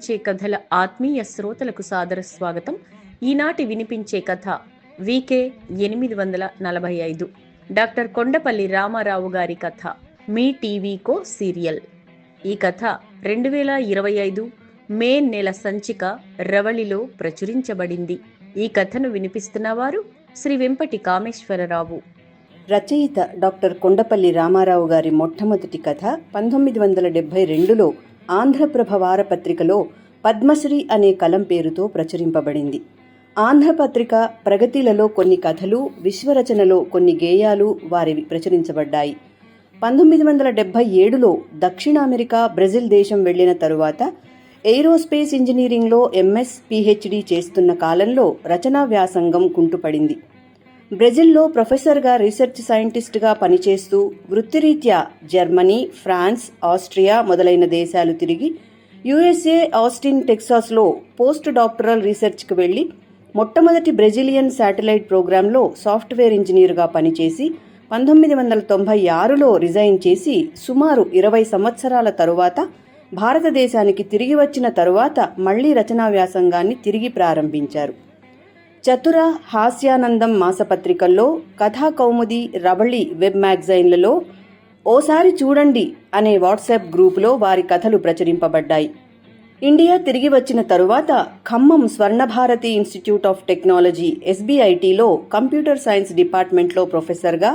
వినిపించే కథల ఆత్మీయ శ్రోతలకు సాదర స్వాగతం. ఈనాటి వినిపించే కథ వికే ఎనిమిది వందల నలభై ఐదు. డాక్టర్ కొండపల్లి రామారావు గారి కథ మీ టీవీకో సీరియల్. ఈ కథ రెండు వేల ఇరవై ఐదు మే నెల సంచిక రవళిలో ప్రచురించబడింది. ఈ కథను వినిపిస్తున్నవారు శ్రీ వెంపటి కామేశ్వరరావు. రచయిత డాక్టర్ కొండపల్లి రామారావు గారి మొట్టమొదటి కథ పంతొమ్మిది వందల డెబ్బై రెండులో ఆంధ్రప్రభ వారపత్రికలో పద్మశ్రీ అనే కలం పేరుతో ప్రచురింపబడింది. ఆంధ్రపత్రిక ప్రగతిలలో కొన్ని కథలు విశ్వరచనలో కొన్ని గేయాలు వారివి ప్రచురించబడ్డాయి. పంతొమ్మిది వందల డెబ్బై ఏడులో దక్షిణ అమెరికా బ్రెజిల్ దేశం వెళ్ళిన తరువాత ఏరోస్పేస్ ఇంజనీరింగ్లో ఎంఎస్ పిహెచ్డి చేస్తున్న కాలంలో రచనా వ్యాసంగం కుంటుపడింది. బ్రెజిల్లో ప్రొఫెసర్గా రీసెర్చ్ సైంటిస్ట్గా పనిచేస్తూ వృత్తిరీత్యా జర్మనీ ఫ్రాన్స్ ఆస్ట్రియా మొదలైన దేశాలు తిరిగి యుఎస్ఏ ఆస్టిన్ టెక్సాస్లో పోస్ట్ డాక్టరల్ రీసెర్చ్కి వెళ్ళి మొట్టమొదటి బ్రెజిలియన్ శాటిలైట్ ప్రోగ్రాంలో సాఫ్ట్వేర్ ఇంజనీర్గా పనిచేసి పంతొమ్మిది వందల తొంభై ఆరులో రిజైన్ చేసి సుమారు ఇరవై సంవత్సరాల తరువాత భారతదేశానికి తిరిగి వచ్చిన తరువాత మళ్ళీ రచనా వ్యాసంగాన్ని తిరిగి ప్రారంభించారు. చతుర హాస్యానందం మాసపత్రికల్లో కథా కౌముది రవళి వెబ్ మ్యాగజైన్లలో ఓసారి చూడండి అనే వాట్సాప్ గ్రూపులో వారి కథలు ప్రచురింపబడ్డాయి. ఇండియా తిరిగి వచ్చిన తరువాత Khammam Swarnabharathi institute of technology ఎస్బీఐటీలో computer science డిపార్ట్మెంట్లో ప్రొఫెసర్గా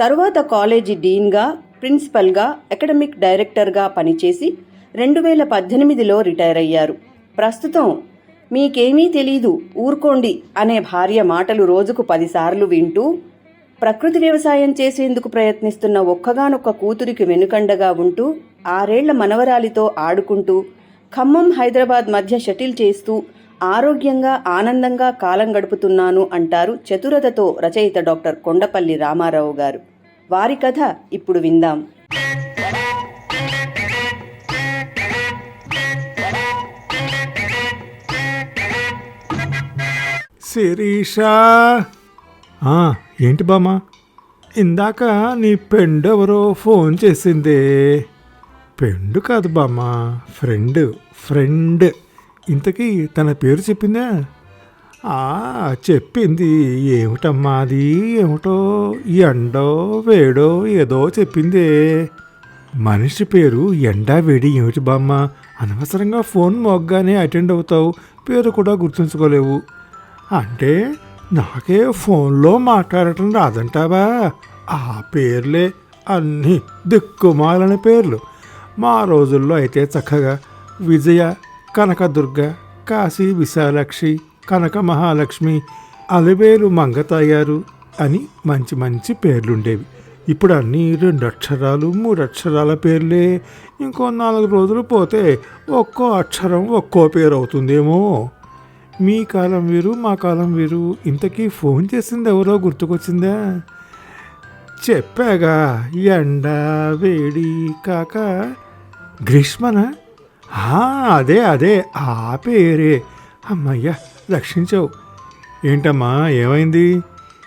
తరువాత కాలేజీ డీన్గా ప్రిన్సిపల్గా అకాడమిక్ డైరెక్టర్గా పనిచేసి రెండు వేల పద్దెనిమిదిలో రిటైర్ అయ్యారు. ప్రస్తుతం మీకేమీ తెలీదు ఊరుకోండి అనే భార్య మాటలు రోజుకు పదిసార్లు వింటూ ప్రకృతి వ్యవసాయం చేసేందుకు ప్రయత్నిస్తున్న ఒక్కగానొక్క కూతురికి వెనుకండగా ఉంటూ ఆరేళ్ళ మనవరాలితో ఆడుకుంటూ ఖమ్మం హైదరాబాద్ మధ్య షటిల్ చేస్తూ ఆరోగ్యంగా ఆనందంగా కాలం గడుపుతున్నాను అంటారు చతురతతో రచయిత డాక్టర్ కొండపల్లి రామారావు గారు. వారి కథ ఇప్పుడు విందాం. శిరీష. ఆ, ఏంటి బామ్మ? ఇందాక నీ పెండు ఎవరో ఫోన్ చేసిందే. పెండు కాదు బామ్మ ఫ్రెండ్ ఫ్రెండ్. ఇంతకీ తన పేరు చెప్పిందా? ఆ, చెప్పింది. ఏమిటమ్మా అది? ఏమిటో ఎండో వేడో ఏదో చెప్పిందే. మనిషి పేరు ఎండా వేడి ఏమిటి బామ్మ? అనవసరంగా ఫోన్ మోగ్గానే అటెండ్ అవుతావు. పేరు కూడా గుర్తుంచుకోలేవు. అంటే నాకే ఫోన్లో మాట్లాడటం రాదంటావా? ఆ పేర్లే అన్నీ దిక్కుమాలని పేర్లు. మా రోజుల్లో అయితే చక్కగా విజయ కనకదుర్గ కాశీ విశాలక్షి కనక మహాలక్ష్మి అలివేలు మంగతయ్యారు అని మంచి మంచి పేర్లుండేవి. ఇప్పుడు అన్నీ రెండు అక్షరాలు మూడు అక్షరాల పేర్లే. ఇంకో నాలుగు రోజులు పోతే ఒక్కో అక్షరం ఒక్కో పేరు అవుతుందేమో మీ కాలం వేరు మా కాలం వేరు. ఇంతకీ ఫోన్ చేసింది ఎవరో గుర్తుకొచ్చిందా? చెప్పాగా ఎండ వేడి కాక. గ్రీష్మనా? ఆ, అదే అదే ఆ పేరే. అమ్మయ్యా రక్షించావు. ఏంటమ్మా ఏమైంది?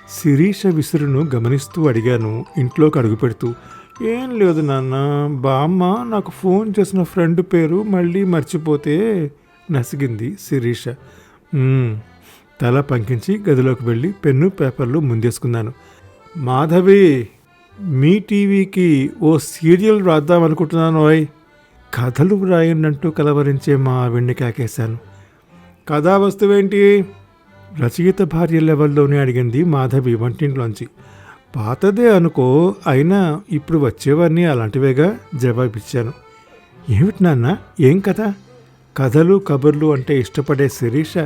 శిరీష విసురును గమనిస్తూ అడిగాను ఇంట్లోకి అడుగు పెడుతూ. ఏం లేదు నాన్న బామ్మ నాకు ఫోన్ చేసిన ఫ్రెండ్ పేరు మళ్ళీ మర్చిపోతే నసిగింది శిరీష. తల పంకించి గదిలోకి వెళ్ళి పెన్ను పేపర్లు ముందేసుకున్నాను. మాధవి మీ టీవీకి ఓ సీరియల్ రాద్దామనుకుంటున్నాను ఓయ్. కథలు వ్రాయనంటూ కలవరించే మా ఆవిడ్ని కాకేశాను. కథా వస్తువేంటి? రచయిత భార్య లెవెల్లోనే అడిగింది మాధవి వంటింట్లోంచి. పాతదే అనుకో అయినా ఇప్పుడు వచ్చేవన్నీ అలాంటివేగా జవాబిచ్చాను. ఏమిటి నాన్న ఏం కథ? కథలు కబుర్లు అంటే ఇష్టపడే శిరీష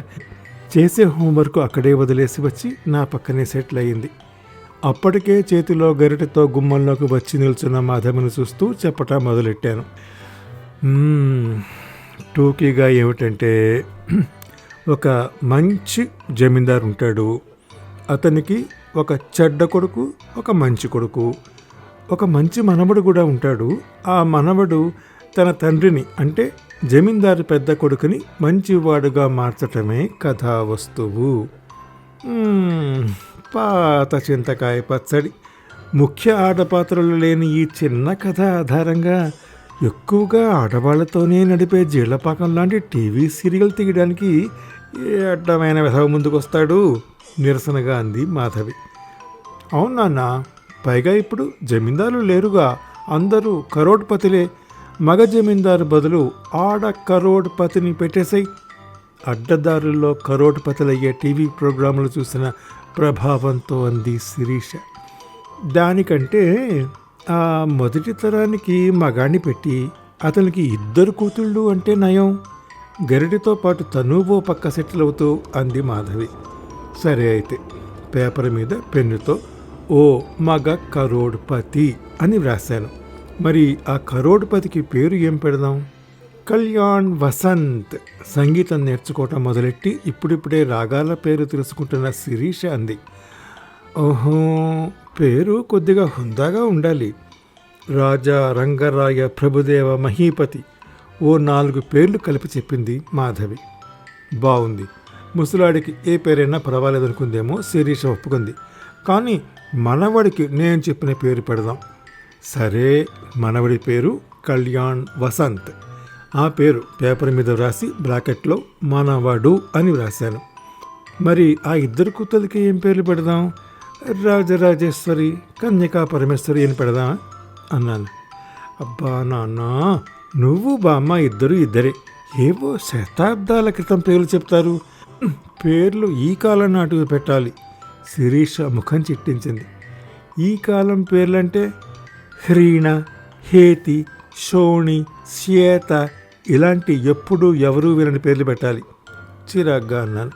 చేసే హోంవర్క్ అక్కడే వదిలేసి వచ్చి నా పక్కనే సెటిల్ అయింది అప్పటికే చేతిలో గరిటెతో గుమ్మంలోకి వచ్చి నిల్చున్న మాధవిని చూస్తూ చెప్పటం మొదలెట్టాను. టూకీగా ఏమిటంటే ఒక మంచి జమీందారు ఉంటాడు. అతనికి ఒక చెడ్డ కొడుకు ఒక మంచి కొడుకు. ఒక మంచి మనవడు కూడా ఉంటాడు. ఆ మనవడు తన తండ్రిని అంటే జమీందారు పెద్ద కొడుకుని మంచివాడుగా మార్చటమే కథా వస్తువు. పాత చింతకాయ పచ్చడి. ముఖ్య ఆడపాత్రలు లేని ఈ చిన్న కథ ఆధారంగా ఎక్కువగా ఆడవాళ్ళతోనే నడిపే జీళ్ళపాకం లాంటి టీవీ సీరియల్ తీయడానికి ఏ అడ్డమైన విధవ ముందుకొస్తాడు? నిరసనగా అంది మాధవి. అవును పైగా ఇప్పుడు జమీందారులు లేరుగా అందరూ కరోడ్పతిలే. మగ జమీందారు బదులు ఆడ కరోడ్పతిని పెట్టేసాయి. అడ్డదారుల్లో కరోడ్పతులయ్యే టీవీ ప్రోగ్రాములు చూసిన ప్రభావంతో అంది శిరీష. దానికంటే ఆ మొదటి తరానికి మగాణ్ణి పెట్టి అతనికి ఇద్దరు కూతుళ్ళు అంటే నయం. గరిటితో పాటు తనువో పక్క సెటిల్ అవుతూ అంది మాధవి. సరే అయితే పేపర్ మీద పెన్నుతో ఓ మగ కరోడ్పతి అని వ్రాశాను. మరి ఆ కరోడ్పతికి పేరు ఏం పెడదాం? కళ్యాణ్ వసంత్ సంగీతం నేర్చుకోవటం మొదలెట్టి ఇప్పుడిప్పుడే రాగాల పేరు తెలుసుకుంటున్న శిరీష అంది. ఓహో పేరు కొద్దిగా హుందాగా ఉండాలి. రాజా రంగరాయ ప్రభుదేవ మహీపతి ఓ నాలుగు పేర్లు కలిపి చెప్పింది మాధవి. బాగుంది ముసలాడికి ఏ పేరైనా పర్వాలేదనుకుందేమో శిరీష ఒప్పుకుంది. కానీ మనవాడికి నేను చెప్పిన పేరు పెడదాం. సరే మనవడి పేరు కళ్యాణ్ వసంత్. ఆ పేరు పేపర్ మీద వ్రాసి బ్రాకెట్లో మనవడు అని వ్రాశాను. మరి ఆ ఇద్దరు కూతులకి ఏం పేర్లు పెడదాం? రాజరాజేశ్వరి కన్యకా పరమేశ్వరి అని పెడదాం? అన్నాను. అబ్బా నాన్న నువ్వు బామ్మ ఇద్దరు ఇద్దరే. ఏవో శతాబ్దాల క్రితం పేర్లు చెప్తారు. పేర్లు ఈ కాలం నాటివి పెట్టాలి. శిరీష ముఖం చిట్టించింది. ఈ కాలం పేర్లంటే హ్రీణ హేతి షోణి శ్వేత ఇలాంటి ఎప్పుడు ఎవరూ వీళ్ళని పేర్లు పెట్టాలి. చిరాగ్గా అన్నాను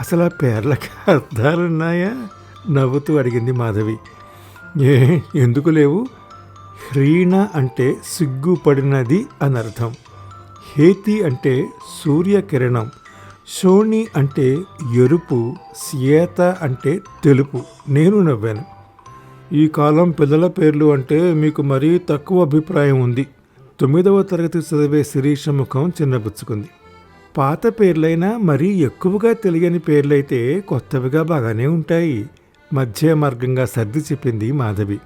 అసలు ఆ పేర్లకి అర్థాలున్నాయా నవ్వుతూ అడిగింది మాధవి. ఏ ఎందుకు లేవు? హ్రీణ అంటే సిగ్గుపడినది అని అర్థం హేతి అంటే సూర్యకిరణం. షోణి అంటే ఎరుపు శ్వేత అంటే తెలుపు. నేను నవ్వాను. ఈ కాలం పిల్లల పేర్లు అంటే మీకు మరీ తక్కువ అభిప్రాయం ఉంది. తొమ్మిదవ తరగతి చదివే శిరీష ముఖం చిన్నబుచ్చుకుంది. పాత పేర్లైనా మరీ ఎక్కువగా తెలియని పేర్లైతే కొత్తవిగా బాగానే ఉంటాయి. మధ్య మార్గంగా సర్ది చెప్పింది మాధవి.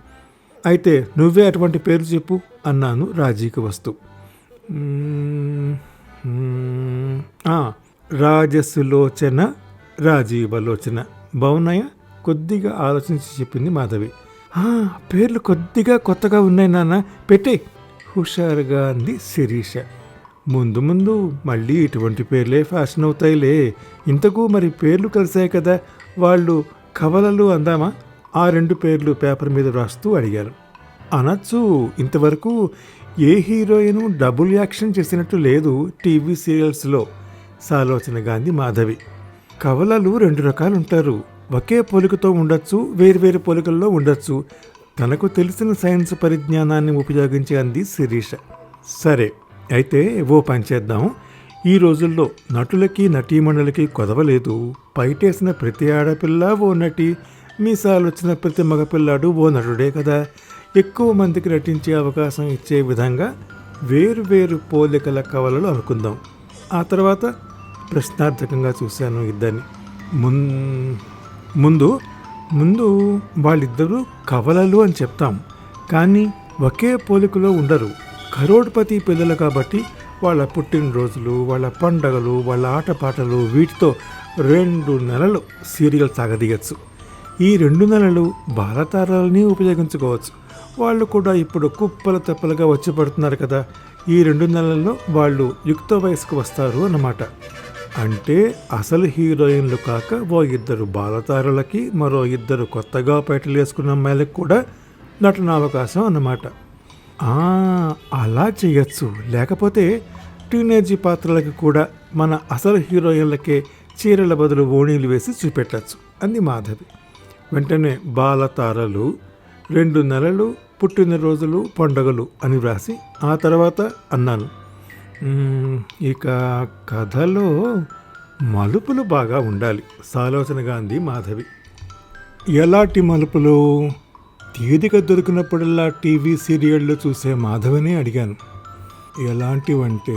అయితే నువ్వే అటువంటి పేరు చెప్పు అన్నాను రాజీకి వస్తూ. రాజసులోచన రాజీవలోచన. బాగున్నాయా కొద్దిగా ఆలోచించి చెప్పింది మాధవి. పేర్లు కొద్దిగా కొత్తగా ఉన్నాయి నాన్న. పెట్టే హుషారుగా అంది శిరీష. ముందు ముందు మళ్ళీ ఇటువంటి పేర్లే ఫ్యాషన్ అవుతాయిలే. ఇంతకు మరి పేర్లు కలిసాయి కదా. వాళ్ళు కవలలు అందామా? ఆ రెండు పేర్లు పేపర్ మీద రాస్తూ అడిగారు. అనొచ్చు. ఇంతవరకు ఏ హీరోయిన్ డబుల్ యాక్షన్ చేసినట్టు లేదు టీవీ సీరియల్స్లో. సాలోచన గాంధీ మాధవి. కవలలు రెండు రకాలు ఉంటారు ఒకే పోలికతో ఉండొచ్చు వేర్వేరు పోలికల్లో ఉండొచ్చు. తనకు తెలిసిన సైన్స్ పరిజ్ఞానాన్ని ఉపయోగించి అంది శిరీష. సరే అయితే ఓ పని చేద్దాం. ఈ రోజుల్లో నటులకి నటీమణులకి కొదవలేదు. పైటేసిన ప్రతి ఆడపిల్ల ఓ నటి మీసాలు వచ్చిన ప్రతి మగపిల్లాడు ఓ నటుడే కదా. ఎక్కువ మందికి నటించే అవకాశం ఇచ్చే విధంగా వేరు వేరు పోలికల కవలలు అనుకుందాం. ఆ తర్వాత ప్రశ్నార్థకంగా చూశాను ఇద్దరిని. మున్ ముందు ముందు వాళ్ళిద్దరూ కవలలు అని చెప్తాం. కానీ ఒకే పోలికలో ఉండరు. కరోడ్పతి పిల్లలు కాబట్టి వాళ్ళ పుట్టినరోజులు వాళ్ళ పండగలు వాళ్ళ ఆటపాటలు వీటితో రెండు నెలలు సీరియల్ సాగదీయచ్చు. ఈ రెండు నెలలు బాలతారాలని ఉపయోగించుకోవచ్చు. వాళ్ళు కూడా ఇప్పుడు కుప్పల తెప్పలుగా వచ్చి పడుతున్నారు కదా. ఈ రెండు నెలల్లో వాళ్ళు యుక్త వయసుకు వస్తారు అన్నమాట. అంటే అసలు హీరోయిన్లు కాక ఓ ఇద్దరు బాలతారులకి మరో ఇద్దరు కొత్తగా పైటలు వేసుకున్న అమ్మాయిలకు కూడా నటన అవకాశం అన్నమాట. అలా చేయొచ్చు. లేకపోతే టీనేజీ పాత్రలకి కూడా మన అసలు హీరోయిన్లకే చీరల బదులు ఓణీలు వేసి చూపెట్టచ్చు అంది మాధవి. వెంటనే బాలతారలు రెండు నెలలు పుట్టినరోజులు పండుగలు అని వ్రాసి ఆ తర్వాత అన్నాను. ఇక కథలో మలుపులు బాగా ఉండాలి. సాలోచన గాంధీ మాధవి. ఎలాంటి మలుపులు? తీరిక దొరికినప్పుడల్లా టీవీ సీరియళ్ళు చూసే మాధవిని అడిగాను. ఎలాంటివంటే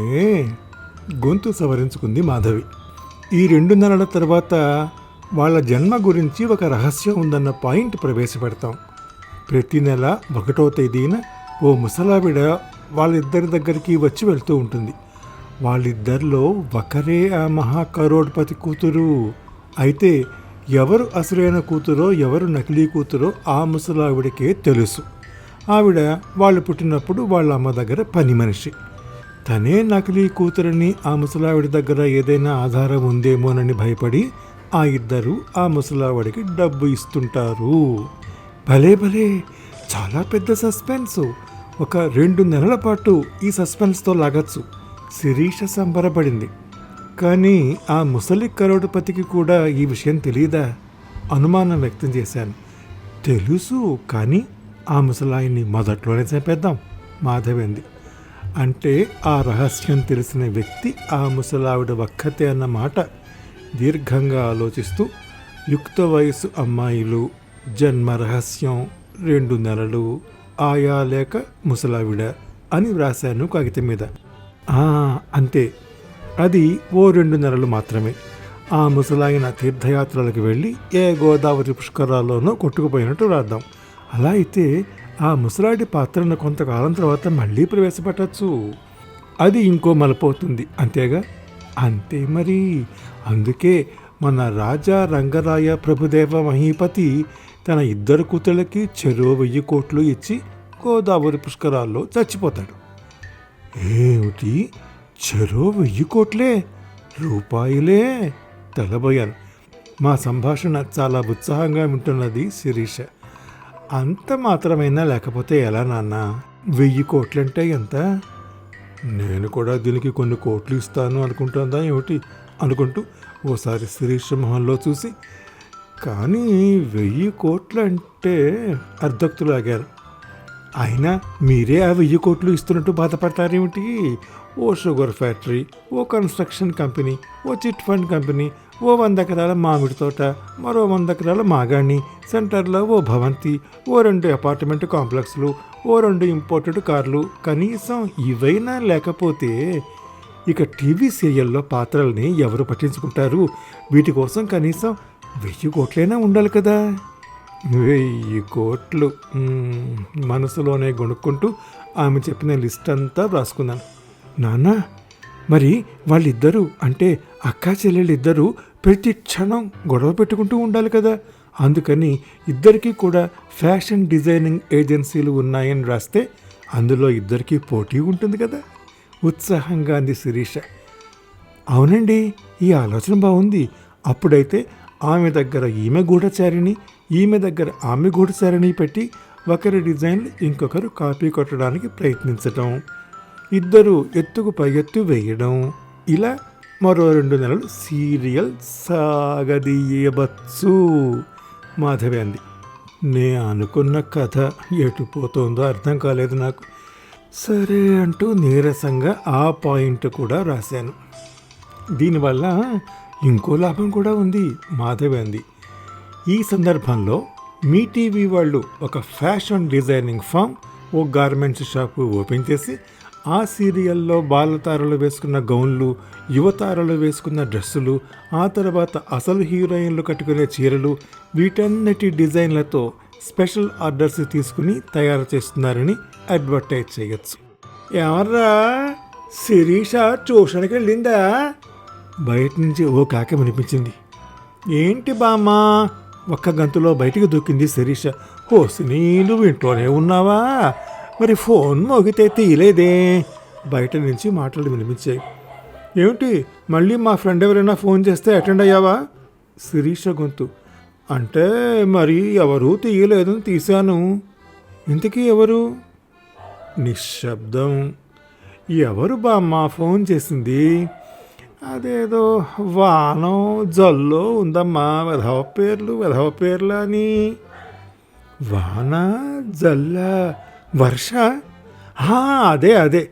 గొంతు సవరించుకుంది మాధవి. ఈ రెండు నెలల తర్వాత వాళ్ళ జన్మ గురించి ఒక రహస్యం ఉందన్న పాయింట్ ప్రవేశపెడతాం. ప్రతి నెల ఒకటో తేదీన ఓ ముసలావిడ వాళ్ళిద్దరి దగ్గరికి వచ్చి వెళ్తూ ఉంటుంది. వాళ్ళిద్దరిలో ఒకరే ఆ మహా కరోడ్పతి కూతురు. అయితే ఎవరు అసలైన కూతురో ఎవరు నకిలీ కూతురో ఆ ముసలావిడకే తెలుసు. ఆవిడ వాళ్ళు పుట్టినప్పుడు వాళ్ళ అమ్మ దగ్గర పని మనిషి. తనే నకిలీ కూతురని ఆ ముసలావిడ దగ్గర ఏదైనా ఆధారం ఉందేమోనని భయపడి ఆ ఇద్దరు ఆ ముసలావిడికి డబ్బు ఇస్తుంటారు. భలే భలే! చాలా పెద్ద సస్పెన్స్. ఒక రెండు నెలల పాటు ఈ సస్పెన్స్తో లాగచ్చు. శిరీష సంబరపడింది. కానీ ఆ ముసలి కరోడుపతికి కూడా ఈ విషయం తెలియదా? అనుమానం వ్యక్తం చేశాను. తెలుసు కానీ ఆ ముసలాయిని మొదట్లోనే చంపేద్దాం మాధవేంది. అంటే ఆ రహస్యం తెలిసిన వ్యక్తి ఆ ముసలావిడ ఒక్కతే అన్న మాట దీర్ఘంగా ఆలోచిస్తూ యుక్త వయసు అమ్మాయిలు జన్మ రహస్యం రెండు నెలలు ఆయా లేక ముసలావిడ అని వ్రాశాను కాగితం మీద. అంతే. అది ఓ రెండు నెలలు మాత్రమే. ఆ ముసలాయన తీర్థయాత్రలకు వెళ్ళి ఏ గోదావరి పుష్కరాల్లోనో కొట్టుకుపోయినట్టు రాద్దాం. అలా అయితే ఆ ముసలాడి పాత్రను కొంతకాలం తర్వాత మళ్ళీ ప్రవేశపెట్టచ్చు. అది ఇంకో మలపోతుంది అంతేగా? అంతే మరి. అందుకే మన రాజా రంగరాయ ప్రభుదేవ మహీపతి తన ఇద్దరు కూతుళ్ళకి చెరో వెయ్యి కోట్లు ఇచ్చి గోదావరి పుష్కరాల్లో చచ్చిపోతాడు. ఏమిటి? చెరో వెయ్యి కోట్లే? రూపాయలే? తెలబోయాను. మా సంభాషణ చాలా ఉత్సాహంగా వింటున్నది శిరీష. అంత మాత్రమైనా లేకపోతే ఎలా నాన్న? వెయ్యి కోట్లంటే ఎంత? నేను కూడా దీనికి కొన్ని కోట్లు ఇస్తాను అనుకుంటుందా ఏమిటి? అనుకుంటూ ఓసారి శిరీష మొహంలో చూసి కానీ వెయ్యి కోట్లు అంటే అర్ధక్తులాగారు అయినా మీరే ఆ వెయ్యి కోట్లు ఇస్తున్నట్టు బాధపడతారేమిటి? ఓ షుగర్ ఫ్యాక్టరీ ఓ కన్స్ట్రక్షన్ కంపెనీ ఓ చిట్ ఫండ్ కంపెనీ ఓ వంద ఎకరాల మామిడి తోట మరో వంద ఎకరాల మాగాణి సెంటర్లో ఓ భవంతి ఓ రెండు అపార్ట్మెంట్ కాంప్లెక్స్లు ఓ రెండు ఇంపోర్టెడ్ కార్లు కనీసం ఇవైనా లేకపోతే ఇక టీవీ సీరియల్లో పాత్రల్ని ఎవరు పట్టించుకుంటారు? వీటి కోసం కనీసం వెయ్యి కోట్లైనా ఉండాలి కదా. వెయ్యి కోట్లు మనసులోనే గొనుక్కుంటూ ఆమె చెప్పిన లిస్ట్ అంతా రాసుకున్నాను నాన్న మరి వాళ్ళిద్దరూ అంటే అక్కా చెల్లెళ్ళిద్దరూ ప్రతి క్షణం గొడవ పెట్టుకుంటూ ఉండాలి కదా. అందుకని ఇద్దరికీ కూడా ఫ్యాషన్ డిజైనింగ్ ఏజెన్సీలు ఉన్నాయని రాస్తే అందులో ఇద్దరికీ పోటీ ఉంటుంది కదా. ఉత్సాహంగా అంది శిరీష. అవునండి ఈ ఆలోచన బాగుంది. అప్పుడైతే ఆమె దగ్గర ఈమె గూఢచారిని ఈమె దగ్గర ఆమె గూఢచారిని పెట్టి ఒకరి డిజైన్లు ఇంకొకరు కాపీ కొట్టడానికి ప్రయత్నించటం. ఇద్దరు ఎత్తుకు పై ఎత్తు వేయడం. ఇలా మరో రెండు నెలలు సీరియల్ సాగదీయవచ్చు. మాధవి అంది. నే అనుకున్న కథ ఎటు పోతుందో అర్థం కాలేదు నాకు. సరే అంటూ నీరసంగా ఆ పాయింట్ కూడా రాశాను. దీనివల్ల ఇంకో లాభం కూడా ఉంది. మాధవి అంది. ఈ సందర్భంలో మీ టీవీ వాళ్ళు ఒక ఫ్యాషన్ డిజైనింగ్ ఫామ్ ఓ గార్మెంట్స్ షాపు ఓపెన్ చేసి ఆ సీరియల్లో బాలతారలు వేసుకున్న గౌన్లు యువతారలు వేసుకున్న డ్రెస్సులు ఆ తర్వాత అసలు హీరోయిన్లు కట్టుకునే చీరలు వీటన్నిటి డిజైన్లతో స్పెషల్ ఆర్డర్స్ తీసుకుని తయారు చేస్తున్నారని అడ్వర్టైజ్ చేయొచ్చు. ఎవర్రా శిరీష ట్యూషన్కి వెళ్ళిందా బయట నుంచి ఓ కాక వినిపించింది. ఏంటి బామ్మా? ఒక్క గంతులో బయటికి దూకింది శిరీష. హోసిని నువ్వు ఇంట్లోనే ఉన్నావా? మరి ఫోన్ మోగితే తీయలేదే? బయట నుంచి మాటలు వినిపించాయి. ఏమిటి? మళ్ళీ మా ఫ్రెండ్ ఎవరైనా ఫోన్ చేస్తే అటెండ్ అయ్యావా? శిరీష గొంతు. అంటే మరి ఎవరూ తీయలేదని తీశాను. ఇంతకీ ఎవరు? నిశ్శబ్దం. ఎవరు బామ్మ ఫోన్ చేసింది? అదేదో వానం జల్లో ఉందమ్మా వెధవ పేర్లు వెధవ పేర్లు అని వాన జల్ల వర్ష? అదే అదే.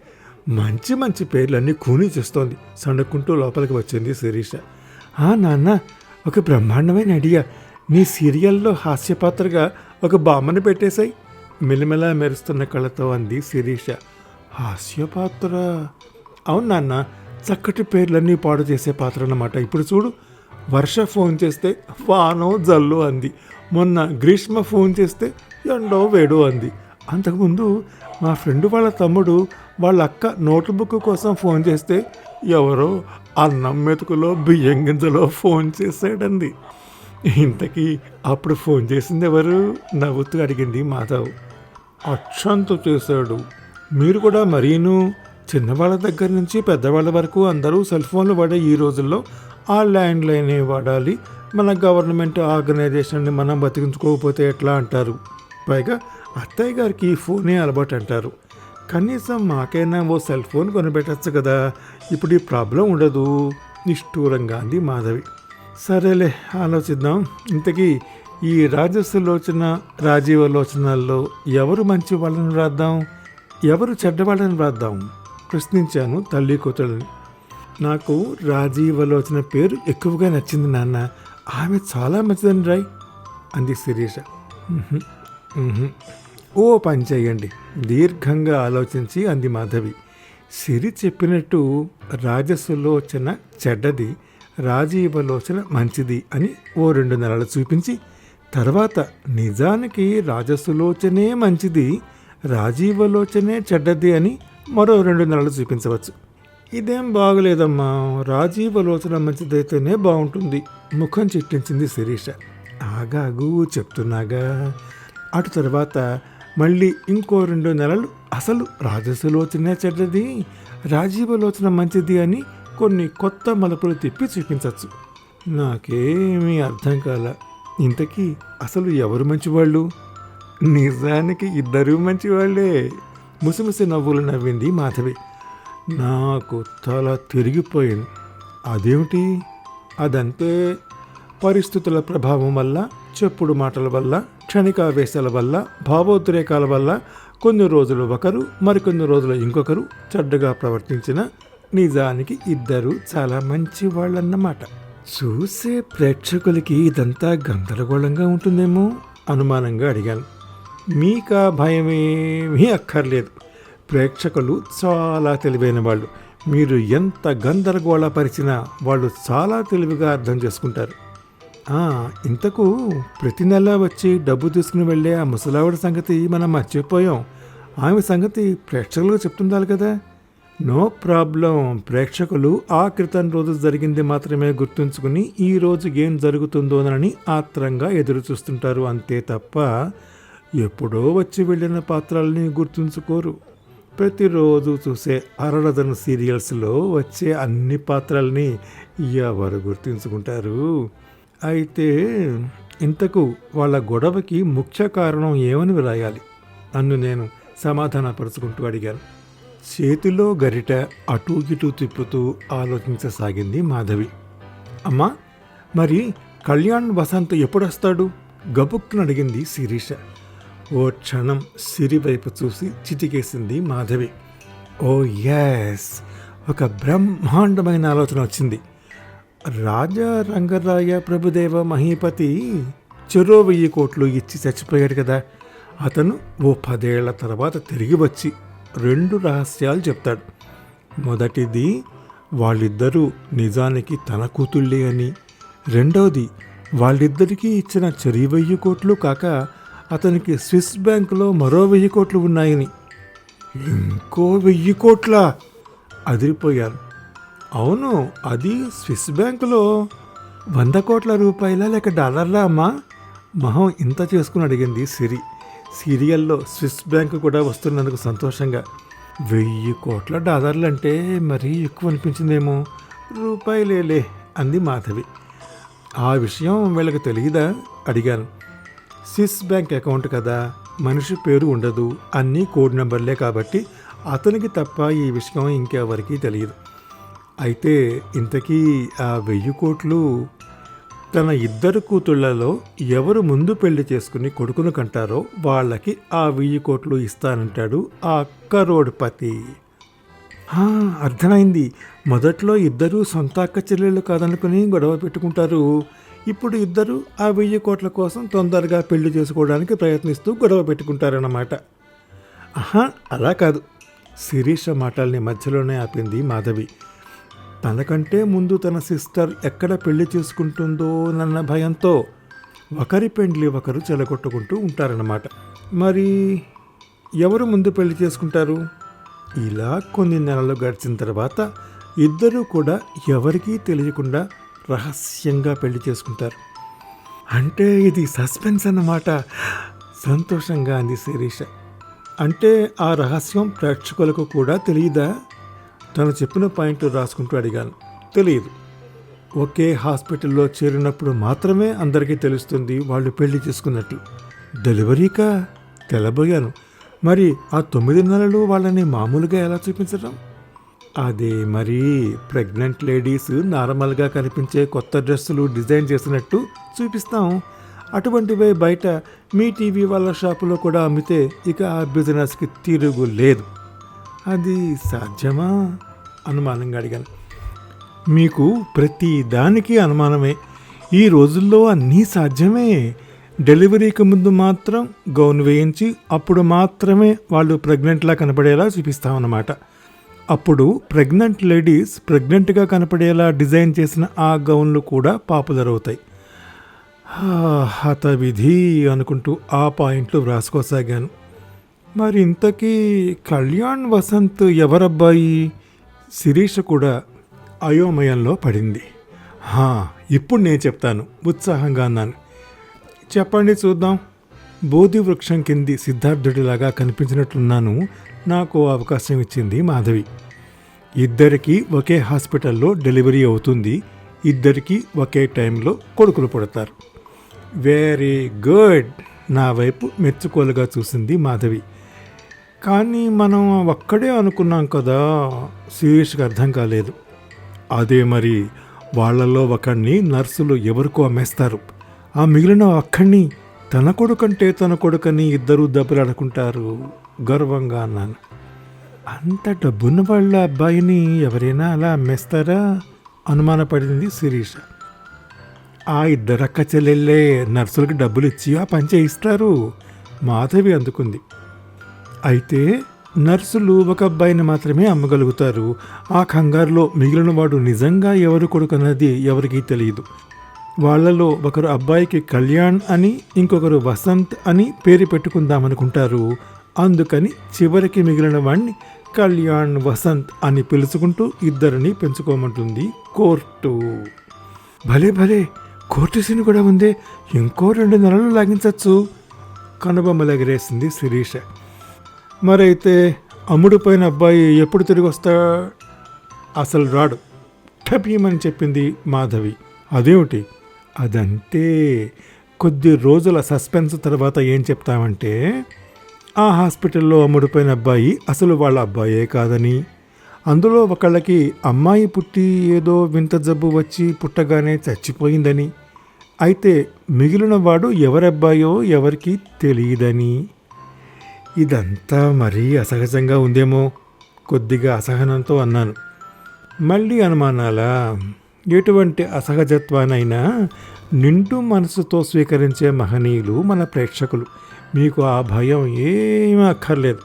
మంచి మంచి పేర్లన్నీ కూని చూస్తోంది. సణుక్కుంటూ లోపలికి వచ్చింది శిరీష. నాన్న ఒక బ్రహ్మాండమైన ఐడియా. నీ సీరియల్లో హాస్యపాత్రగా ఒక బామ్మని పెట్టేశాయి. మెల్లమెల్ల మెరుస్తున్న కళ్ళతో అంది శిరీష. హాస్యపాత్ర? అవును నాన్న. చక్కటి పేర్లన్నీ పాడు చేసే పాత్ర అన్నమాట. ఇప్పుడు చూడు వర్ష ఫోన్ చేస్తే వానో జల్లు అంది. మొన్న గ్రీష్మ ఫోన్ చేస్తే ఎండో వేడో అంది. అంతకుముందు మా ఫ్రెండ్ వాళ్ళ తమ్ముడు వాళ్ళ అక్క నోట్బుక్ కోసం ఫోన్ చేస్తే ఎవరో అన్నం మెతుకులో బియ్యం గింజలో ఫోన్ చేశాడంది. ఇంతకీ అప్పుడు ఫోన్ చేసింది ఎవరు? నవ్వుతూ అడిగింది మాధవ్. అక్షంతో చేశాడు. మీరు కూడా మరీను? చిన్నవాళ్ళ దగ్గర నుంచి పెద్దవాళ్ళ వరకు అందరూ సెల్ ఫోన్లు వాడే ఈ రోజుల్లో ఆ ల్యాండ్ లైనే వాడాలి. మన గవర్నమెంట్ ఆర్గనైజేషన్ని మనం బతికించుకోకపోతే ఎట్లా అంటారు? పైగా అత్తయ్య గారికి ఈ ఫోనే అలవాటు అంటారు కనీసం మాకైనా ఓ సెల్ ఫోన్ కొనిపెట్టచ్చు కదా ఇప్పుడు ఈ ప్రాబ్లం ఉండదు. నిష్ఠూరంగా అంది మాధవి. సరేలే ఆలోచిద్దాం. ఇంతకీ ఈ రాజసులోచన రాజీవలోచనల్లో ఎవరు మంచి వాళ్ళని రాద్దాం ఎవరు చెడ్డవాళ్ళని రాద్దాం ప్రశ్నించాను తల్లి కూతురుని నాకు రాజీవలోచన పేరు ఎక్కువగా నచ్చింది నాన్న. ఆమె చాలా మంచిదని రాయ్ అంది శిరీష. ఓ పని చేయండి దీర్ఘంగా ఆలోచించి అంది మాధవి. సిరి చెప్పినట్టు రాజసులోచన చెడ్డది రాజీవలోచన మంచిది అని ఓ రెండు నెలలు చూపించి తర్వాత నిజానికి రాజసులోచనే మంచిది రాజీవలోచనే చెడ్డది అని మరో రెండు నెలలు చూపించవచ్చు. ఇదేం బాగలేదమ్మా. రాజీవలోచన మంచిదైతేనే బాగుంటుంది. ముఖం చిట్టించింది శిరీష. ఆగాగు చెప్తున్నాగా. అటు తర్వాత మళ్ళీ ఇంకో రెండు నెలలు అసలు రాజసులోచనే చెడ్డది. రాజీవలోచన మంచిది అని కొన్ని కొత్త మలుపులు తిప్పి చూపించవచ్చు నాకేమీ అర్థం కాల. ఇంతకీ అసలు ఎవరు మంచివాళ్ళు? నిజానికి ఇద్దరు మంచివాళ్ళే. ముసిముసి నవ్వులు నవ్వింది మాధవి. నాకు తల తిరిగిపోయింది. అదేమిటి? అదంతే పరిస్థితుల ప్రభావం వల్ల చెప్పుడు మాటల వల్ల క్షణికావేశాల వల్ల భావోద్రేకాల వల్ల కొన్ని రోజులు ఒకరు మరికొన్ని రోజులు ఇంకొకరు చెడ్డగా ప్రవర్తించిన నిజానికి ఇద్దరు చాలా మంచి వాళ్ళన్నమాట. చూసే ప్రేక్షకులకి ఇదంతా గందరగోళంగా ఉంటుందేమో? అనుమానంగా అడిగాను. మీకా భయమేమీ అక్కర్లేదు. ప్రేక్షకులు చాలా తెలివైన వాళ్ళు. మీరు ఎంత గందరగోళపరిచినా వాళ్ళు చాలా తెలివిగా అర్థం చేసుకుంటారు. ఇంతకు ప్రతి నెల వచ్చి డబ్బు తీసుకుని వెళ్ళే ఆ ముసలావిడ సంగతి మనం మర్చిపోయాం. ఆమె సంగతి ప్రేక్షకులకు చెప్తుండాలి కదా. No problem. ప్రేక్షకులు ఆ క్రితం రోజు జరిగింది మాత్రమే గుర్తుంచుకుని ఈ రోజు ఏం జరుగుతుందోనని ఆత్రంగా ఎదురు చూస్తుంటారు అంతే తప్ప ఎప్పుడో వచ్చి వెళ్ళిన పాత్రల్ని గుర్తుంచుకోరు. ప్రతిరోజు చూసే అరడదన సీరియల్స్లో వచ్చే అన్ని పాత్రల్ని ఎవరు గుర్తుంచుకుంటారు? అయితే ఇంతకు వాళ్ళ గొడవకి ముఖ్య కారణం ఏమని వ్రాయాలి? నన్ను నేను సమాధానపరుచుకుంటూ అడిగాను. చేతిలో గరిట అటూ ఇటూ తిప్పుతూ ఆలోచించసాగింది మాధవి. అమ్మా మరి కళ్యాణ్ వసంత్ ఎప్పుడొస్తాడు? గబుక్కున అడిగింది శిరీష. ఓ క్షణం సిరి వైపు చూసి చిటికేసింది మాధవి. ఓ ఎస్ ఒక బ్రహ్మాండమైన ఆలోచన వచ్చింది. రాజా రంగరాయ ప్రభుదేవ మహీపతి చెరో వెయ్యి కోట్లు ఇచ్చి చచ్చిపోయాడు కదా. అతను ఓ పదేళ్ళ తర్వాత తిరిగి వచ్చి రెండు రహస్యాలు చెప్తాడు. మొదటిది వాళ్ళిద్దరూ నిజానికి తన కూతుళ్ళే అని. రెండవది వాళ్ళిద్దరికీ ఇచ్చిన చెరి వెయ్యి కోట్లు కాక అతనికి స్విస్ బ్యాంకులో మరో వెయ్యి కోట్లు ఉన్నాయని. ఇంకో వెయ్యి కోట్ల అదిరిపోయాను అవును అది స్విస్ బ్యాంకులో వంద కోట్ల రూపాయల లేక డాలర్లా అమ్మా? మహం ఇంత చేసుకుని అడిగింది సిరి. సీరియల్లో స్విస్ బ్యాంకు కూడా వస్తున్నందుకు సంతోషంగా. వెయ్యి కోట్ల డాలర్లు అంటే మరీ ఎక్కువ అనిపించిందేమో. రూపాయలేలే అంది మాధవి. ఆ విషయం వీళ్ళకి తెలియదా? అడిగాను. స్విస్ బ్యాంక్ అకౌంట్ కదా మనిషి పేరు ఉండదు అన్నీ కోడ్ నెంబర్లే కాబట్టి అతనికి తప్ప ఈ విషయం ఇంకెవరికీ తెలియదు. అయితే ఇంతకీ ఆ వెయ్యి కోట్లు తన ఇద్దరు కూతుళ్ళలో ఎవరు ముందు పెళ్ళి చేసుకుని కొడుకును కంటారో వాళ్ళకి ఆ వెయ్యి కోట్లు ఇస్తానంటాడు ఆ కరోడ్పతి. ఆ, అర్థమైంది. మొదట్లో ఇద్దరూ సొంత అక్క చెల్లెళ్ళు కాదనుకుని గొడవ పెట్టుకుంటారు. ఇప్పుడు ఇద్దరు ఆ వెయ్యి కోట్ల కోసం తొందరగా పెళ్ళి చేసుకోవడానికి ప్రయత్నిస్తూ గొడవ పెట్టుకుంటారన్నమాట. ఆహా అలా కాదు. శిరీష మాటల్ని మధ్యలోనే ఆపింది మాధవి. తనకంటే ముందు తన సిస్టర్ ఎక్కడ పెళ్ళి చేసుకుంటుందో నన్న భయంతో ఒకరి పెండ్లి ఒకరు చెలగొట్టుకుంటూ ఉంటారన్నమాట. మరి ఎవరు ముందు పెళ్ళి చేసుకుంటారు? ఇలా కొన్ని నెలలు గడిచిన తర్వాత ఇద్దరూ కూడా ఎవరికీ తెలియకుండా రహస్యంగా పెళ్ళి చేసుకుంటారు. అంటే ఇది సస్పెన్స్ అన్నమాట. సంతోషంగా అంది శిరీష. అంటే ఆ రహస్యం ప్రేక్షకులకు కూడా తెలియదా? తను చెప్పిన పాయింట్ రాసుకుంటూ అడిగాను. తెలియదు. ఒకే హాస్పిటల్లో చేరినప్పుడు మాత్రమే అందరికీ తెలుస్తుంది వాళ్ళు పెళ్ళి చేసుకున్నట్లు డెలివరీకా తెలబోయాను. మరి ఆ తొమ్మిది నెలలు వాళ్ళని మామూలుగా ఎలా చూపించడం? అదే మరి ప్రెగ్నెంట్ లేడీస్ నార్మల్గా కనిపించే కొత్త డ్రెస్సులు డిజైన్ చేసినట్టు చూపిస్తాం. అటువంటివే బయట మీ టీవీ వాళ్ళ షాపులో కూడా అమ్మితే ఇక ఆ బిజినెస్కి తిరుగు లేదు. అది సాధ్యమా? అనుమానంగా అడిగాను. మీకు ప్రతి దానికి అనుమానమే. ఈ రోజుల్లో అన్నీ సాధ్యమే. డెలివరీకి ముందు మాత్రం గౌన్ వేయించి అప్పుడు మాత్రమే వాళ్ళు ప్రెగ్నెంట్లా కనపడేలా చూపిస్తామన్నమాట. అప్పుడు ప్రెగ్నెంట్ లేడీస్ ప్రెగ్నెంట్గా కనపడేలా డిజైన్ చేసిన ఆ గౌన్లు కూడా పాపులర్ అవుతాయి హత హతవిధి అనుకుంటూ ఆ పాయింట్లు వ్రాసుకోసాగాను. మరి ఇంతకీ కళ్యాణ్ వసంత్ ఎవరబ్బాయి? శిరీష కూడా అయోమయంలో పడింది. ఇప్పుడు నేను చెప్తాను ఉత్సాహంగా అన్నాను. చెప్పండి చూద్దాం. బోధి వృక్షం కింది సిద్ధార్థుడిలాగా కనిపించినట్లున్నాను. నాకు అవకాశం ఇచ్చింది మాధవి. ఇద్దరికీ ఒకే హాస్పిటల్లో డెలివరీ అవుతుంది. ఇద్దరికీ ఒకే టైంలో కొడుకులు పుడతారు. వెరీ గుడ్ నా వైపు మెచ్చుకోలుగా చూసింది మాధవి. కానీ మనం ఒక్కడే అనుకున్నాం కదా శిరీష్కి అర్థం కాలేదు. అదే మరి వాళ్ళల్లో ఒకడిని నర్సులు ఎవరికో అమ్మేస్తారు. ఆ మిగిలిన ఒక్కడిని తన కొడుకంటే తన కొడుకని ఇద్దరూ దెబ్బలాడుకుంటారు. గర్వంగా అన్నాను. అంత డబ్బున్న వాళ్ళ అబ్బాయిని ఎవరైనా అలా అమ్మేస్తారా అనుమానపడింది శిరీష. ఆ ఇద్దరు అక్క చెల్లెళ్ళే నర్సులకి డబ్బులు ఇచ్చి ఆ పని చేయిస్తారు మాధవి అందుకుంది. అయితే నర్సులు ఒక అబ్బాయిని మాత్రమే అమ్మగలుగుతారు. ఆ కంగారులో మిగిలిన వాడు నిజంగా ఎవరు కొడుకున్నది ఎవరికీ తెలియదు. వాళ్ళలో ఒకరు అబ్బాయికి కళ్యాణ్ అని ఇంకొకరు వసంత్ అని పేరు పెట్టుకుందామనుకుంటారు. అందుకని చివరికి మిగిలిన వాణ్ణి కళ్యాణ్ వసంత్ అని పిలుచుకుంటూ ఇద్దరిని పెంచుకోమంటుంది కోర్టు. భలే భలే! కోర్టు సీన్ కూడా ఉందే. ఇంకో రెండు నెలలు లాగించవచ్చు కనుబొమ్మలెగరేసింది శిరీష. మరైతే అమ్ముడుపోయిన అబ్బాయి ఎప్పుడు తిరిగి వస్తా? అసలు రాడు. టపీమని చెప్పింది మాధవి. అదేమిటి? అదంతే. కొద్ది రోజుల సస్పెన్స్ తర్వాత ఏం చెప్తామంటే ఆ హాస్పిటల్లో అమ్ముడుపోయిన అబ్బాయి అసలు వాళ్ళ అబ్బాయే కాదని. అందులో ఒకళ్ళకి అమ్మాయి పుట్టి ఏదో వింత జబ్బు వచ్చి పుట్టగానే చచ్చిపోయిందని. అయితే మిగిలిన వాడు ఎవరబ్బాయో ఎవరికి తెలియదని ఇదంతా మరీ అసహజంగా ఉందేమో కొద్దిగా అసహనంతో అన్నాను. మళ్ళీ అనుమానాలా? ఎటువంటి అసహజత్వానైనా నిండు మనసుతో స్వీకరించే మహనీయులు మన ప్రేక్షకులు. మీకు ఆ భయం ఏమీ అక్కర్లేదు.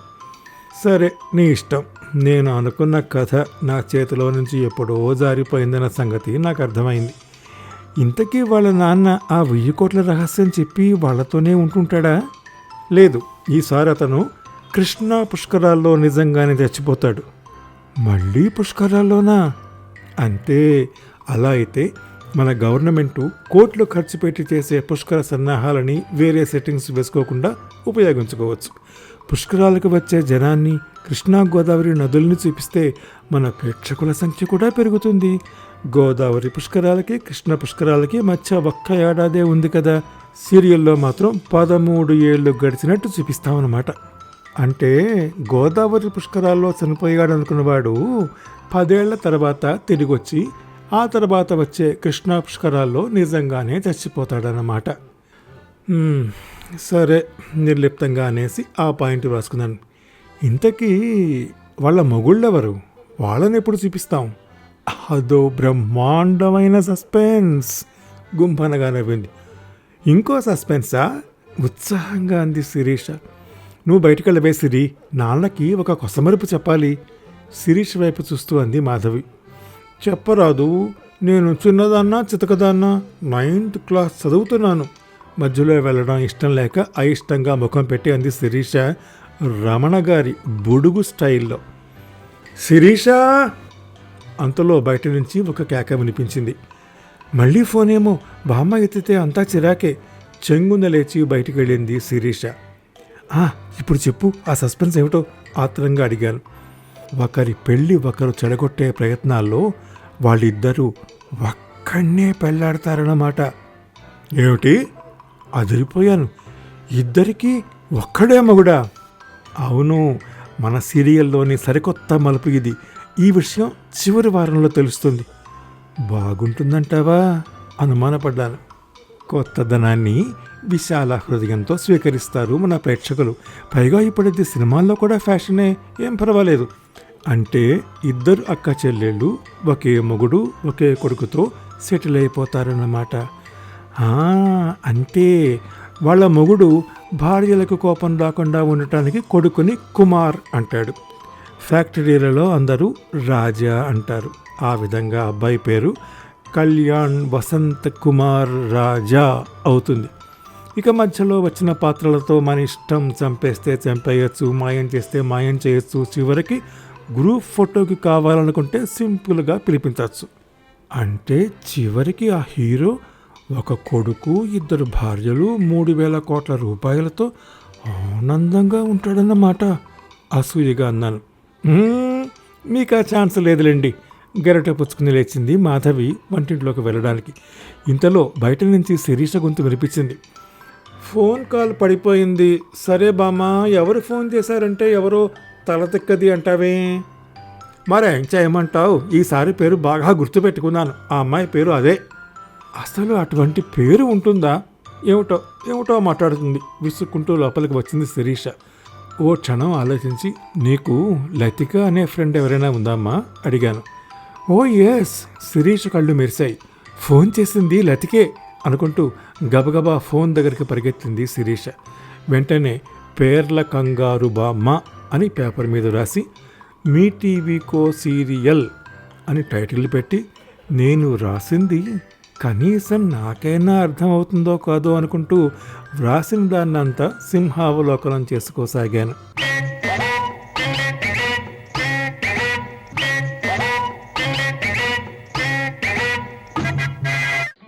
సరే నీ ఇష్టం. నేను అనుకున్న కథ నా చేతిలో నుంచి ఎప్పుడో జారిపోయిందన్న సంగతి నాకు అర్థమైంది. ఇంతకీ వాళ్ళ నాన్న ఆ వెయ్యి కోట్ల రహస్యం చెప్పి వాళ్ళతోనే ఉంటుంటాడా? లేదు ఈసారి అతను కృష్ణా పుష్కరాల్లో నిజంగానే చచ్చిపోతాడు. మళ్ళీ పుష్కరాల్లోనా? అంతే అలా అయితే మన గవర్నమెంటు కోట్లు ఖర్చు పెట్టి చేసే పుష్కర సన్నాహాలని వేరే సెట్టింగ్స్ వేసుకోకుండా ఉపయోగించుకోవచ్చు. పుష్కరాలకు వచ్చే జనాన్ని కృష్ణా గోదావరి నదుల్ని చూపిస్తే మన ప్రేక్షకుల సంఖ్య కూడా పెరుగుతుంది. గోదావరి పుష్కరాలకి కృష్ణ పుష్కరాలకి మధ్య ఒక్క ఏడాదే ఉంది కదా. సీరియల్లో మాత్రం పదమూడు ఏళ్ళు గడిచినట్టు చూపిస్తామన్నమాట. అంటే గోదావరి పుష్కరాల్లో చనిపోయాడు అనుకున్నవాడు పదేళ్ళ తర్వాత తిరిగి వచ్చి ఆ తర్వాత వచ్చే కృష్ణా పుష్కరాల్లో నిజంగానే చచ్చిపోతాడన్నమాట. సరే నిర్లిప్తంగా అనేసి ఆ పాయింట్ రాసుకున్నాను ఇంతకీ వాళ్ళ మొగుళ్ళెవరు? వాళ్ళని ఎప్పుడు చూపిస్తాం? అదో బ్రహ్మాండమైన సస్పెన్స్! గుంపనగా నవ్వింది. ఇంకో సస్పెన్సా? ఉత్సాహంగా అంది శిరీష. నువ్వు బయటకెళ్ళవే సిరి నాన్నకి ఒక కొసమరుపు చెప్పాలి. శిరీష్ వైపు చూస్తూ అంది మాధవి. చెప్పరాదు. నేను చిన్నదాన్నా చితకదాన్నా నైన్త్ క్లాస్ చదువుతున్నాను. మధ్యలో వెళ్ళడం ఇష్టం లేక అయిష్టంగా ముఖం పెట్టి అంది శిరీష రమణ గారి బుడుగు స్టైల్లో. శిరీష! అంతలో బయట నుంచి ఒక కేక వినిపించింది. మళ్ళీ ఫోన్ ఏమో బామ్మ ఎత్తితే అంతా చిరాకే. చెంగున లేచి బయటికి వెళ్ళింది శిరీష. ఇప్పుడు చెప్పు ఆ సస్పెన్స్ ఏమిటో ఆత్రంగా అడిగాను. ఒకరి పెళ్ళి ఒకరు చెడగొట్టే ప్రయత్నాల్లో వాళ్ళిద్దరూ ఒక్కడనే పెళ్ళాడతారన్నమాట. ఏమిటి? అదిరిపోయాను. ఇద్దరికీ ఒక్కడే మగుడా? అవును మన సీరియల్లోని సరికొత్త మలుపు ఇది. ఈ విషయం చివరి వారంలో తెలుస్తుంది. బాగుంటుందంటావా? అనుమానపడ్డాను. కొత్తదనాన్ని విశాల హృదయంతో స్వీకరిస్తారు మన ప్రేక్షకులు. పైగా ఇప్పుడు సినిమాల్లో కూడా ఫ్యాషనే ఏం పర్వాలేదు. అంటే ఇద్దరు అక్క చెల్లెళ్ళు ఒకే మొగుడు ఒకే కొడుకుతో సెటిల్ అయిపోతారన్నమాట. అంటే వాళ్ళ మొగుడు భార్యలకు కోపం రాకుండా ఉండటానికి కొడుకుని కుమార్ అంటాడు. ఫ్యాక్టరీలలో అందరూ రాజా అంటారు. ఆ విధంగా అబ్బాయి పేరు కళ్యాణ్ వసంత్ కుమార్ రాజా అవుతుంది. ఇక మధ్యలో వచ్చిన పాత్రలతో మన ఇష్టం చంపేస్తే చంపేయచ్చు మాయం చేస్తే మాయం చేయొచ్చు. చివరికి గ్రూప్ ఫోటోకి కావాలనుకుంటే సింపుల్గా పిలిపించవచ్చు అంటే చివరికి ఆ హీరో ఒక కొడుకు ఇద్దరు భార్యలు మూడు వేల కోట్ల రూపాయలతో ఆనందంగా ఉంటాడన్నమాట. అసూయగా అన్నాను మీకు ఆ ఛాన్స్ లేదులేండి. గెరట పుచ్చుకుని లేచింది మాధవి వంటింట్లోకి వెళ్ళడానికి. ఇంతలో బయట నుంచి శిరీష గొంతు వినిపించింది. ఫోన్ కాల్ పడిపోయింది. సరే బామ్మ ఎవరు ఫోన్ చేశారంటే ఎవరో తల తిక్కది అంటావే? మరేం చేయమంటావు? ఈసారి పేరు బాగా గుర్తుపెట్టుకున్నాను. ఆ అమ్మాయి పేరు అదే. అసలు అటువంటి పేరు ఉంటుందా? ఏమిటో ఏమిటో మాట్లాడుతుంది. విసుక్కుంటూ లోపలికి వచ్చింది శిరీష. ఓ క్షణం ఆలోచించి నీకు లతిక అనే ఫ్రెండ్ ఎవరైనా ఉందామ్మా? అడిగాను. ఓ ఎస్ శిరీష కళ్ళు మెరిశాయి. ఫోన్ చేసింది లతికే అనుకుంటూ గబగబా ఫోన్ దగ్గరికి పరిగెత్తింది శిరీష. వెంటనే పేర్ల కంగారు బామ్మ అని పేపర్ మీద రాసి మీ టీవీకో సీరియల్ అని టైటిల్ పెట్టి నేను రాసింది కనీసం నాకైనా అర్థమవుతుందో కాదో అనుకుంటూ వ్రాసిన దాన్నంతా సింహావలోకనం చేసుకోసాగాను.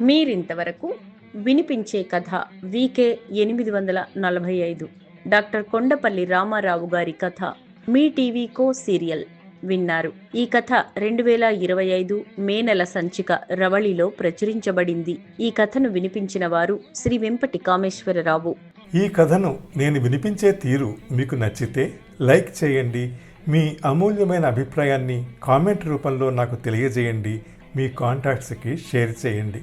మీరింతవరకు వినిపించే కథ వికే ఎనిమిది వందల నలభై ఐదు. డాక్టర్ కొండపల్లి రామారావు గారి కథ మీ టీవీ కో సీరియల్ విన్నారు. ఈ కథ రెండు వేల ఇరవై ఐదు మే నెల సంచిక రవళిలో ప్రచురించబడింది. ఈ కథను వినిపించిన వారు శ్రీ వెంపటి కామేశ్వరరావు ఈ కథను నేను వినిపించే తీరు మీకు నచ్చితే లైక్ చేయండి. మీ అమూల్యమైన అభిప్రాయాన్ని కామెంట్ రూపంలో నాకు తెలియజేయండి. మీ కాంటాక్ట్స్కి షేర్ చేయండి.